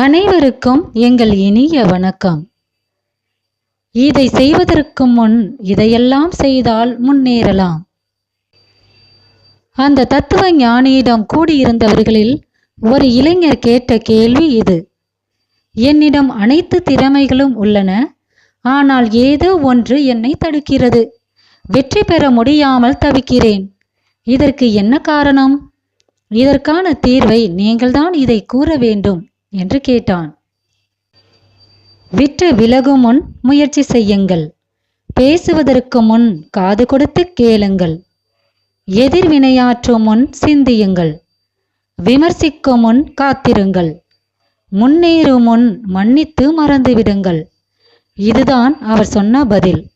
அனைவருக்கும் எங்கள் இனிய வணக்கம். இதை செய்வதற்கு முன் இதையெல்லாம் செய்தால் முன்னேறலாம். அந்த தத்துவ ஞானியிடம் கூடியிருந்தவர்களில் ஒரு இளைஞர் கேட்ட கேள்வி இது. என்னிடம் அனைத்து திறமைகளும் உள்ளன ஆனால் ஏதோ ஒன்று என்னை தடுக்கிறது. வெற்றி பெற முடியாமல் தவிக்கிறேன். இதற்கு என்ன காரணம்? இதற்கான தீர்வை நீங்கள்தான் இதை கூற வேண்டும். என்று கேட்டான். விற்று விலகும் முன் முயற்சி செய்யுங்கள். பேசுவதற்கு முன் காது கொடுத்து கேளுங்கள். எதிர்வினையாற்றும் முன் சிந்தியுங்கள். விமர்சிக்கும் முன் காத்திருங்கள். முன்னேறும் முன் மன்னித்து மறந்துவிடுங்கள். இதுதான் அவர் சொன்ன பதில்.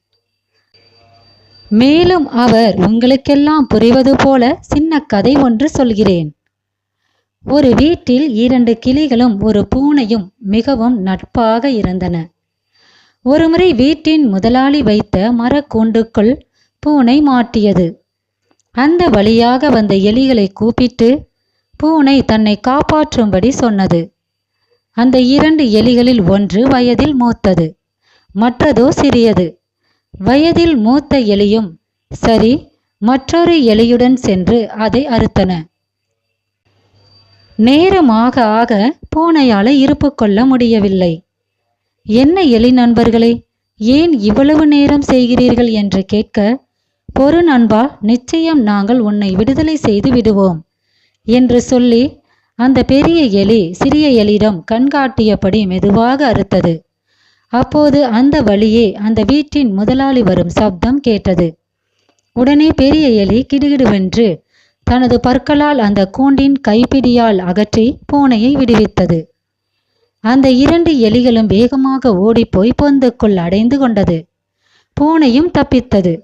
மேலும் அவர் உங்களுக்கெல்லாம் புரிவது போல சின்ன கதை ஒன்று சொல்கிறேன். ஒரு வீட்டில் இரண்டு கிளிகளும் ஒரு பூனையும் மிகவும் நட்பாக இருந்தன. ஒருமுறை வீட்டின் முதலாளி வைத்த மரக்கூண்டுக்குள் பூனை மாட்டியது. அந்த வழியாக வந்த எலிகளை கூப்பிட்டு பூனை தன்னை காப்பாற்றும்படி சொன்னது. அந்த இரண்டு எலிகளில் ஒன்று வயதில் மூத்தது மற்றதோ சிறியது. வயதில் மூத்த எலியும் சரி மற்றொரு எலியுடன் சென்று அதை அறுத்தன. நேரமாக ஆக பூனையால இருப்பு கொள்ள முடியவில்லை. என்ன எலி நண்பர்களே ஏன் இவ்வளவு நேரம் செய்கிறீர்கள் என்று கேட்க பொறு நண்பா நிச்சயம் நாங்கள் உன்னை விடுதலை செய்து விடுவோம் என்று சொல்லி அந்த பெரிய எலி சிறிய எலியிடம் கண்காட்டியபடி மெதுவாக அறுத்தது. அப்போது அந்த வழியே அந்த வீட்டின் முதலாளி வரும் சப்தம் கேட்டது. உடனே பெரிய எலி கிடுகிடுவென்று தனது பற்களால் அந்த கூண்டின் கைப்பிடியால் அகற்றி பூனையை விடுவித்தது. அந்த இரண்டு எலிகளும் வேகமாக ஓடிப்போய் பொந்துக்குள் அடைந்து கொண்டது. பூனையும் தப்பித்தது.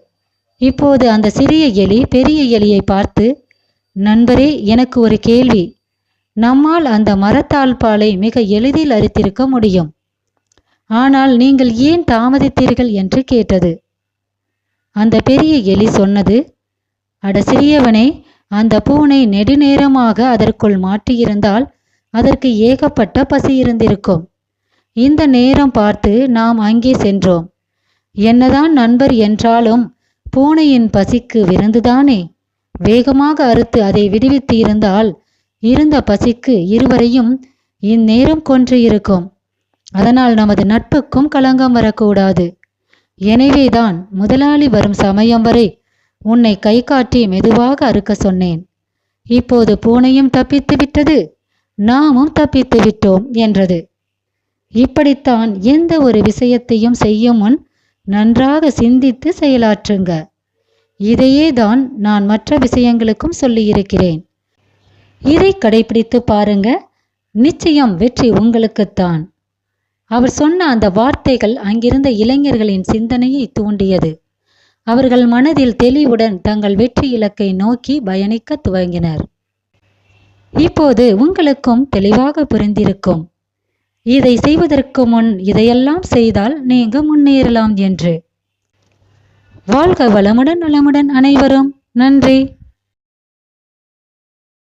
இப்போது அந்த சிறிய எலி பெரிய எலியை பார்த்து நண்பரே எனக்கு ஒரு கேள்வி. நம்மால் அந்த மரத்தாழ்பாலை மிக எளிதில் அரித்திருக்க முடியும். ஆனால் நீங்கள் ஏன் தாமதித்தீர்கள்? என்று கேட்டது. அந்த பெரிய எலி சொன்னது அட சிறியவனே அந்த பூனை நெடுநேரமாக அதற்குள் மாட்டியிருந்தால் அதற்கு ஏகப்பட்ட பசி இருந்திருக்கும். இந்த நேரம் பார்த்து நாம் அங்கே சென்றோம். என்னதான் நண்பர் என்றாலும் பூனையின் பசிக்கு விருந்துதானே? வேகமாக அறுத்து அதை விடுவித்து இருந்தால் இருந்த பசிக்கு இருவரையும் இந்நேரம் கொன்று இருக்கும் அதனால் நமது நட்புக்கும் களங்கம் வரக்கூடாது. எனவேதான் முதலாளி வரும் சமயம் வரை உன்னை கை காட்டி மெதுவாக அறுக்க சொன்னேன். இப்போது பூனையும் தப்பித்து விட்டது நாமும் தப்பித்து விட்டோம் என்றது. இப்படித்தான் எந்த ஒரு விஷயத்தையும் செய்யும் முன் நன்றாக சிந்தித்து செயலாற்றுங்க. இதையே தான் நான் மற்ற விஷயங்களுக்கும் சொல்லியிருக்கிறேன். இதை கடைபிடித்து பாருங்க நிச்சயம் வெற்றி உங்களுக்குத்தான். அவர் சொன்ன அந்த வார்த்தைகள் அங்கிருந்த இளைஞர்களின் சிந்தனையை தூண்டியது. அவர்கள் மனதில் தெளிவுடன் தங்கள் வெற்றி இலக்கை நோக்கி பயணிக்க துவங்கினர். இப்போது உங்களுக்கும் தெளிவாக புரிந்திருக்கும். இதை செய்வதற்கு முன் இதையெல்லாம் செய்தால் நீங்க முன்னேறலாம் என்று. வாழ்க வளமுடன் நலமுடன் அனைவரும். நன்றி.